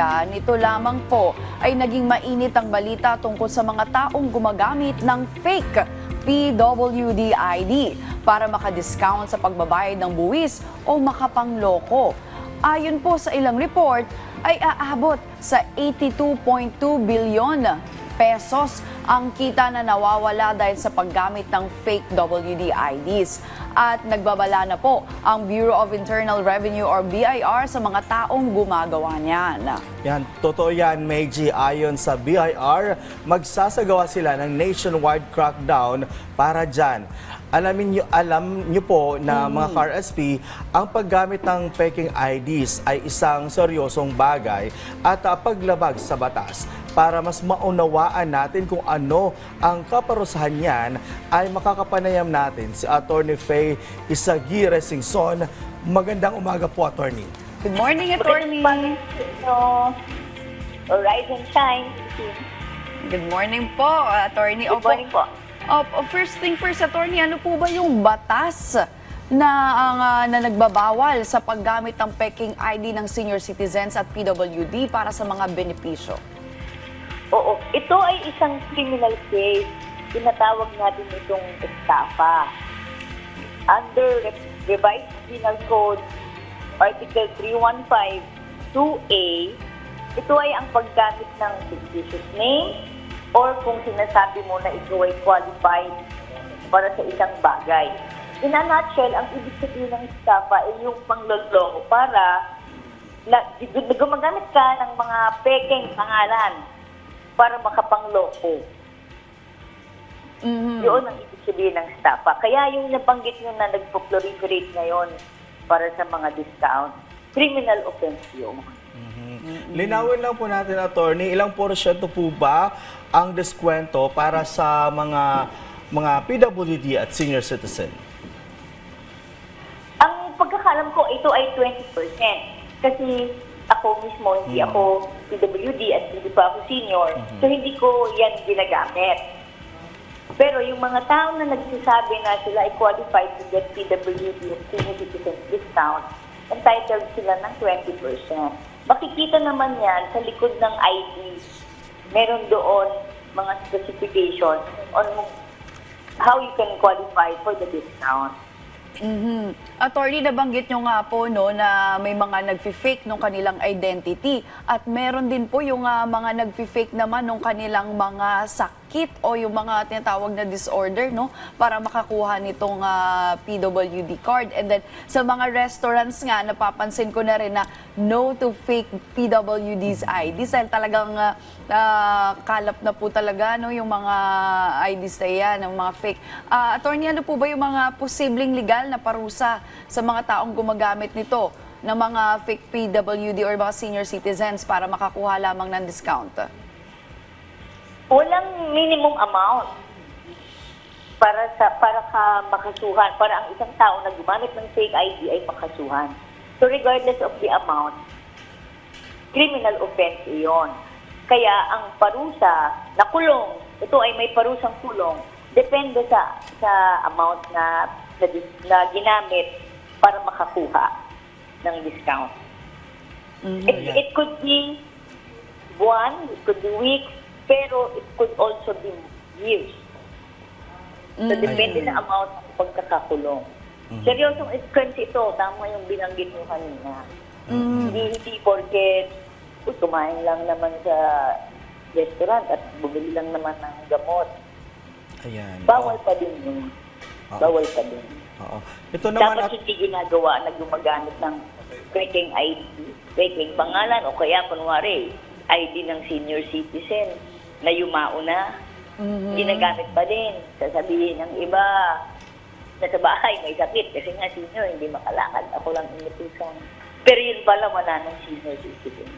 media, nito lamang po ay naging mainit ang balita tungkol sa mga taong gumagamit ng fake PWD ID para makadiscount sa pagbabayad ng buwis o makapangloko. Ayon po sa ilang report, ay aabot sa 82.2 bilyon pesos ang kita na nawawala dahil sa paggamit ng fake WD IDs. At nagbabala na po ang Bureau of Internal Revenue or BIR sa mga taong gumagawa niyan. Yan, totoo yan, Meiji. Ayon sa BIR, magsasagawa sila ng nationwide crackdown para dyan. Alamin nyo, alam nyo po na mga car-SP, ang paggamit ng peking IDs ay isang seryosong bagay at paglabag sa batas. Para mas maunawaan natin kung ano ang kaparusahan niyan, ay makakapanayam natin si Attorney Faye Isagire Singson. Magandang umaga po, Attorney. Good morning, attorney. Rise and shine. Good morning po, attorney. Good morning po. Opo, first thing first, attorney, ano po ba yung batas na, ang, ah, na nagbabawal sa paggamit ng peking ID ng senior citizens at PWD para sa mga benepisyo? Oo, ito ay isang criminal case. Tinatawag natin itong estafa. Under Re- Revised Penal Code, Article 315 2A, ito ay ang paggamit ng fictitious name or kung sinasabi mo na ikaw ay qualified para sa isang bagay. In a nutshell, ang ibig sabihin ng estafa ay yung pangloloko para na, gumagamit ka ng mga peking pangalan para makapangloko. Mhm. Yun ang ibig sabihin ng estafa. Kaya yung nabanggit nyo na nagpo-proliferate ngayon para sa mga discount, criminal offense yun. Linawin lang po natin, attorney, ilang porsyento po ba ang deskwento para sa mga mga PWD at senior citizen? Ang pagkakalam ko, ito ay 20%. Kasi ako mismo, hindi ako PWD at hindi pa ako senior. So hindi ko yan ginagamit. Pero yung mga tao na nagsasabi na sila ay qualified to get PWD at senior citizen discount, entitled sila ng 20%. Makikita naman yan sa likod ng ID. Meron doon mga specifications on how you can qualify for the discount. Mhm. Attorney, nabanggit nyo nga po no, na may mga nagfi-fake ng kanilang identity at meron din po yung ah, mga nagfi-fake naman ng kanilang mga sakit o yung mga tinatawag na disorder no para makakuha nitong ah, PWD card. And then sa mga restaurants nga napapansin ko na rin na no to fake PWD's IDs dahil talagang ah, kalap na po talaga no yung mga IDs na yan, ng mga fake. Ah, attorney, ano po ba yung mga posibleng legal na parusa sa mga taong gumagamit nito ng mga fake PWD or mga senior citizens para makakuha lamang ng discount? Walang minimum amount para sa para ka makasuhan, para ang isang tao na gumamit ng fake ID ay makasuhan. So regardless of the amount, criminal offense iyon. Kaya ang parusa na kulong, ito ay may parusang kulong, depende sa sa amount na na, na ginamit para makakuha ng discount. It, Ayan. it could be one, it could be weeks, pero it could also be years. So, depende Ayun. na amount ng pagkakakulong. Seryosong offense ito, tama yung binanggit mo kanina. Hindi, hindi porket uy, kumain lang naman sa restaurant at bumili lang naman ng gamot. Ayan. Bawal pa din yun. Bawal pa din. Oo. Ito naman Dapat at hindi ginagawa na gumagamit ng peking ID, peking pangalan o kaya kunwari ID ng senior citizen na yumao na. Ginagamit pa din. Sasabihin ng iba, nasa bahay may sakit kasi nga senior hindi makalakad. Ako lang inutusan. Pero yun pala wala ng senior citizen.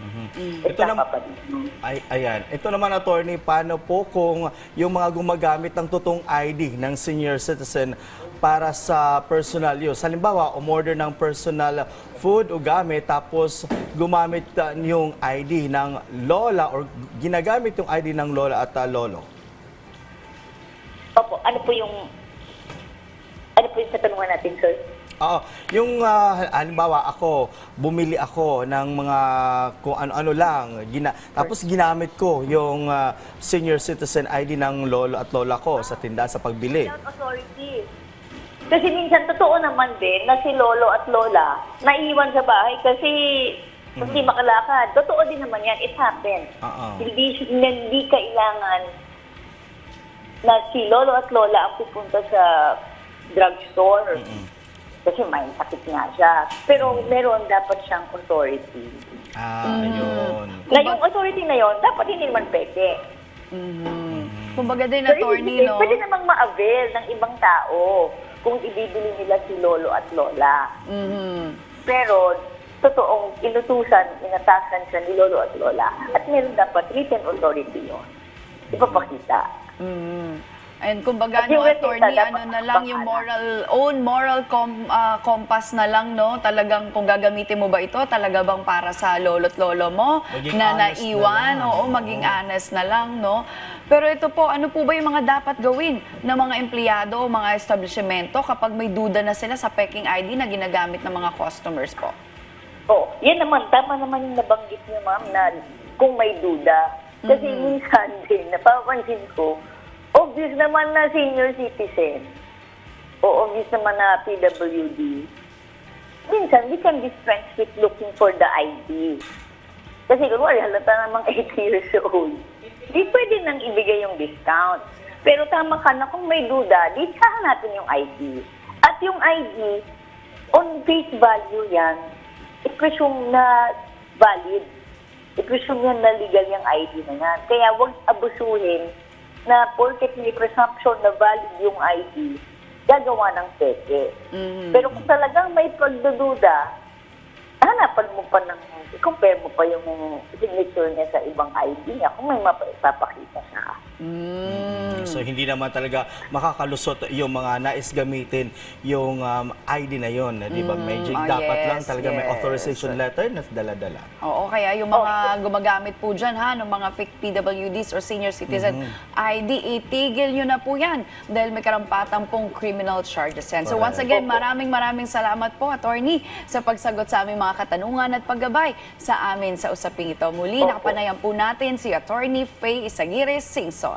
Ito Ito nam- pa din. ay, ayan. Ito naman attorney, paano po kung yung mga gumagamit ng totoong ID ng senior citizen para sa personal use? Halimbawa, umorder ng personal food o gamit tapos gumamit uh, yung ID ng lola or ginagamit yung ID ng lola at uh, lolo. Opo, ano po yung ano po yung katanungan natin, sir? Oo, yung ah, halimbawa ako, bumili ako ng mga kung ano-ano lang, gina, tapos ginamit ko yung ah, senior citizen ID ng lolo at lola ko sa tindahan sa pagbili. Without authority. Kasi minsan totoo naman din na si lolo at lola naiwan sa bahay kasi hindi makalakad. Totoo din naman yan. It happened. Oo. Hindi, hindi kailangan na si lolo at lola ang pupunta sa drugstore. Kasi may sakit nga siya. Pero meron dapat siyang authority. Ah, ayun. Na yung authority na yon dapat hindi naman pwede. Mhm. Kumbaga din, Pero attorney, ibig no? Pwede namang ma-avail ng ibang tao kung ibibili nila si lolo at lola. Mhm. Pero, totoong inutusan, inatasan siya ni lolo at lola. At meron dapat written authority yun. Ipapakita. Mhm. And kumbaga, At no, attorney, ano na lang, yung moral, own moral com, ah, compass na lang, no? Talagang kung gagamitin mo ba ito, talaga bang para sa lolo't lolo mo Maging na na naiwan? lang. Oo, maging honest na lang, no? Pero ito po, ano po ba yung mga dapat gawin ng mga empleyado o mga establishmento kapag may duda na sila sa peking ID na ginagamit ng mga customers po? Oh, yan naman, tama naman yung nabanggit niyo, ma'am, na kung may duda. Kasi minsan din, napapansin ko, obvious naman na senior citizen, o obvious naman na PWD, minsan we can be friends with looking for the ID. Kasi kunwari, halata namang 80 years old. Di pwede nang ibigay yung discount. Pero tama ka na kung may duda, di natin yung ID. At yung ID, on face value yan, i-presume na valid. I-presume yan na legal yung ID na yan. Kaya huwag abusuhin na porket may presumption na valid yung ID, gagawa ng peke. Mhm. Pero kung talagang may pagdududa, hanapan mo pa ng, i-compare mo pa yung signature niya sa ibang ID niya kung may mapapakita siya. Mm. So hindi naman talaga makakalusot yung mga nais gamitin yung um, ID na yon, di ba? Medyo ah, dapat yes, lang talaga may yes. authorization letter na dala-dala. Oo, kaya yung mga gumagamit po dyan ha, ng mga fake PWDs or senior citizen ID, itigil nyo na po yan dahil may karampatang pong criminal charges yan. So once again, maraming maraming salamat po, attorney, sa pagsagot sa aming mga katanungan at paggabay sa amin sa usaping ito. Muli, nakapanayan po natin si attorney Faye Isaguirre Singson.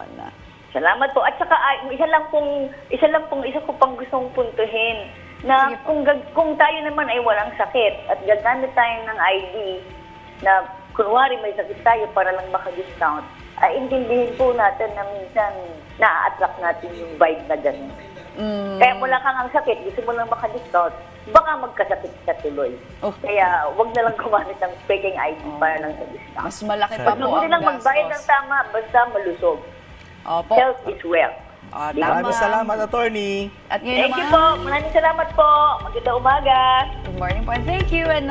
Salamat po. At saka ay, isa lang pong isa lang pong isa ko pang gustong puntuhin na Sige kung gag- kung tayo naman ay walang sakit at gagamit tayo ng ID na kunwari may sakit tayo para lang maka-discount, ay intindihin po natin na minsan na-attract natin yung vibe na gano'n. Mm. Kaya wala kang ang sakit, gusto mo lang maka-discount, baka magkasakit ka tuloy. Oh. Kaya wag na lang gumamit ng faking ID para lang sa discount. Mas malaki pa Sorry. po ang lang magbayad ng gastos. tama basta malusog. Opo. Health is wealth. Ah, Di ba? tama. Maraming salamat, attorney! At ngayon Thank you naman, po. Maraming salamat po. Magandang umaga. good morning po and thank you. And